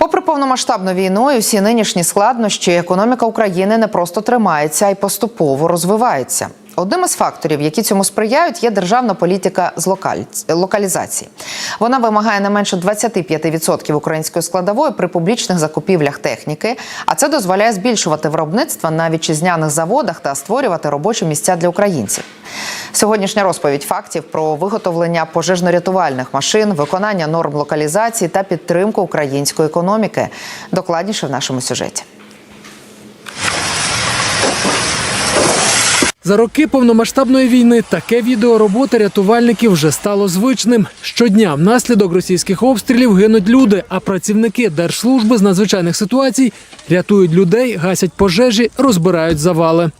Попри повномасштабну війну і всі нинішні складнощі, економіка України не просто тримається, а й поступово розвивається. Одним із факторів, які цьому сприяють, є державна політика з локаль- локалізації. Вона вимагає не менше 25% української складової при публічних закупівлях техніки, а це дозволяє збільшувати виробництво на вітчизняних заводах та створювати робочі місця для українців. Сьогоднішня розповідь фактів про виготовлення пожежно-рятувальних машин, виконання норм локалізації та підтримку української економіки. Докладніше в нашому сюжеті. За роки повномасштабної війни таке відео роботи рятувальників вже стало звичним. Щодня внаслідок російських обстрілів гинуть люди, а працівники Держслужби з надзвичайних ситуацій рятують людей, гасять пожежі, розбирають завали.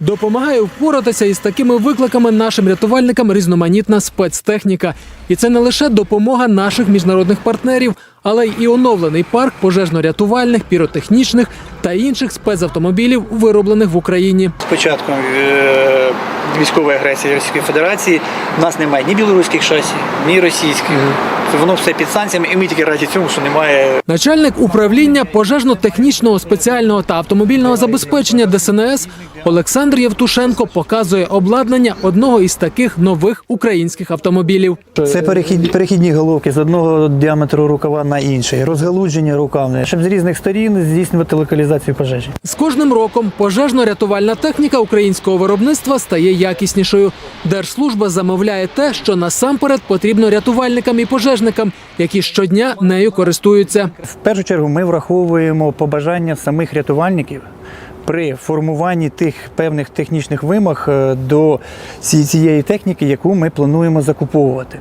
Допомагає впоратися із такими викликами нашим рятувальникам різноманітна спецтехніка. І це не лише допомога наших міжнародних партнерів, але й оновлений парк пожежно-рятувальних, піротехнічних та інших спецавтомобілів, вироблених в Україні. З початком е, військової агресії Російської Федерації в нас немає ні білоруських шасі, ні російських. Воно все під санкціями, і ми тільки раді цьому, що немає Начальник управління пожежно-технічного спеціального та автомобільного забезпечення ДСНС Олександр Євтушенко показує обладнання одного із таких нових українських автомобілів. Це перехід, перехідні головки з одного діаметру рукава на інший, розгалудження рукавне, щоб з різних сторін здійснювати локалізацію пожежі. З кожним роком пожежно-рятувальна техніка українського виробництва стає якіснішою. Держслужба замовляє те, що насамперед потрібно рятувальникам і пожежникам, які щодня нею користуються. В першу чергу ми враховуємо побажання самих рятувальників при формуванні тих певних технічних вимог е, до цієї техніки, яку ми плануємо закуповувати.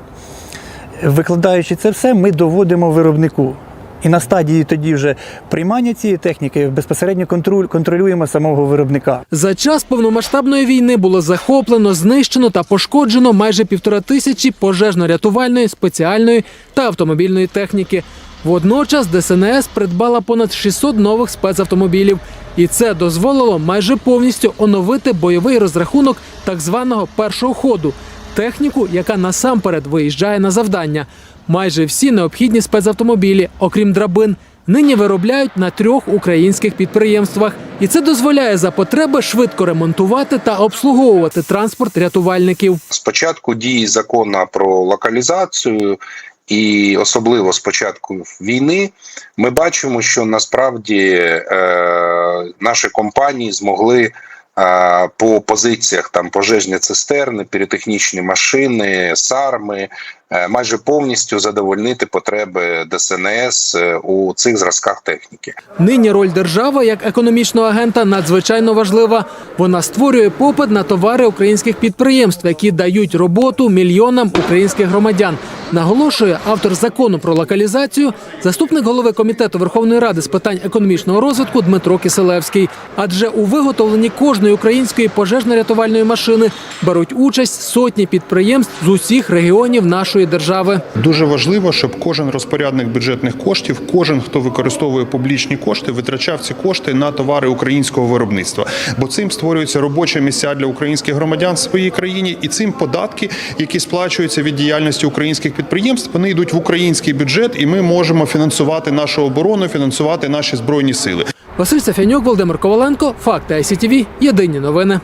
Викладаючи це все, ми доводимо виробнику. І на стадії тоді вже приймання цієї техніки безпосередньо контроль, контролюємо самого виробника. За час повномасштабної війни було захоплено, знищено та пошкоджено майже півтора тисячі пожежно-рятувальної, спеціальної та автомобільної техніки. Водночас ДСНС придбала понад 600 нових спецавтомобілів, і це дозволило майже повністю оновити бойовий розрахунок так званого першого ходу техніку, яка насамперед виїжджає на завдання. Майже всі необхідні спецавтомобілі, окрім драбин, нині виробляють на трьох українських підприємствах, і це дозволяє за потреби швидко ремонтувати та обслуговувати транспорт рятувальників. з початку дії закону про локалізацію. І особливо з початку війни ми бачимо, що насправді е, наші компанії змогли по позиціях там пожежні цистерни, піротехнічні машини, сарми майже повністю задовольнити потреби ДСНС е, у цих зразках техніки. Нині роль держави як економічного агента надзвичайно важлива. Вона створює попит на товари українських підприємств, які дають роботу мільйонам українських громадян. Наголошує автор закону про локалізацію, заступник голови комітету Верховної Ради з питань економічного розвитку Дмитро Киселевський. Адже у виготовленні кожної української пожежно-рятувальної машини беруть участь сотні підприємств з усіх регіонів нашої держави. Дуже важливо, щоб кожен розпорядник бюджетних коштів, кожен, хто використовує публічні кошти, витрачав ці кошти на товари українського виробництва. Бо цим створюються робочі місця для українських громадян в своїй країні, і цим податки, які сплачуються від діяльності українських підприємств, вони йдуть в український бюджет, і ми можемо фінансувати нашу оборону, фінансувати наші збройні сили. Василь Сафянюк, Володимир Коваленко, Факти ICTV, Єдині новини.